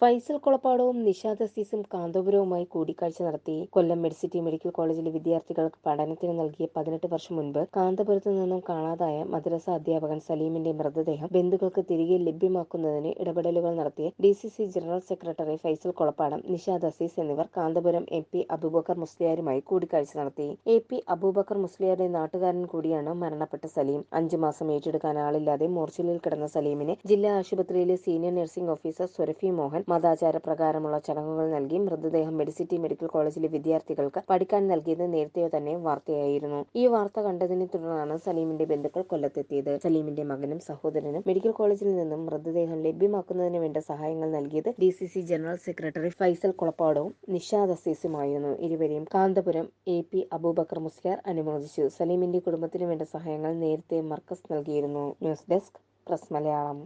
ഫൈസൽ കൊളപ്പാടവും നിഷാദ് അസീസും കാന്തപുരവുമായി കൂടിക്കാഴ്ച നടത്തി കൊല്ലം Medicity medical കോളേജിലെ വിദ്യാർത്ഥികൾക്ക് പഠനത്തിന് നൽകിയ പതിനെട്ട് വർഷം മുൻപ് കാന്തപുരത്ത് നിന്നും കാണാതായ മദ്രസ അധ്യാപകൻ സലീമിന്റെ മൃതദേഹം ബന്ധുക്കൾക്ക് തിരികെ ലഭ്യമാക്കുന്നതിന് ഇടപെടലുകൾ നടത്തിയ D C C general secretary Faisal Kolappadam Nishad Azeez എന്നിവർ കാന്തപുരം എം പി അബൂബക്കർ മുസ്ലിയാരുമായി കൂടിക്കാഴ്ച നടത്തി. എ പി അബൂബക്കർ മുസ്ലിയാരുടെ നാട്ടുകാരൻ കൂടിയാണ് മരണപ്പെട്ട സലീം. അഞ്ചു മാസം ഏറ്റെടുക്കാൻ ആളില്ലാതെ മോർച്ചിലിൽ കിടന്ന സലീമിനെ ജില്ലാ ആശുപത്രിയിലെ senior nursing officer Surafi Mohan മതാചാര പ്രകാരമുള്ള ചടങ്ങുകൾ നൽകി മൃതദേഹം മെഡിസിറ്റി മെഡിക്കൽ കോളേജിലെ വിദ്യാർത്ഥികൾക്ക് പഠിക്കാൻ നൽകിയത് നേരത്തെ തന്നെ വാർത്തയായിരുന്നു. ഈ വാർത്ത കണ്ടതിനെ തുടർന്നാണ് സലീമിന്റെ ബന്ധുക്കൾ കൊല്ലത്തെത്തിയത്. സലീമിന്റെ മകനും സഹോദരനും മെഡിക്കൽ കോളേജിൽ നിന്നും മൃതദേഹം ലഭ്യമാക്കുന്നതിന് വേണ്ട സഹായങ്ങൾ നൽകിയത് D C C general secretary Faisal കുളപ്പാടവും Nishad അസീസുമായിരുന്നു. ഇരുവരെയും കാന്തപുരം എ പി അബൂബക്കർ മുസ്ലിയാർ അനുമോദിച്ചു. സലീമിന്റെ കുടുംബത്തിന് വേണ്ട സഹായങ്ങൾ നേരത്തെ മർക്കസ് നൽകിയിരുന്നു. News desk press Malayalam.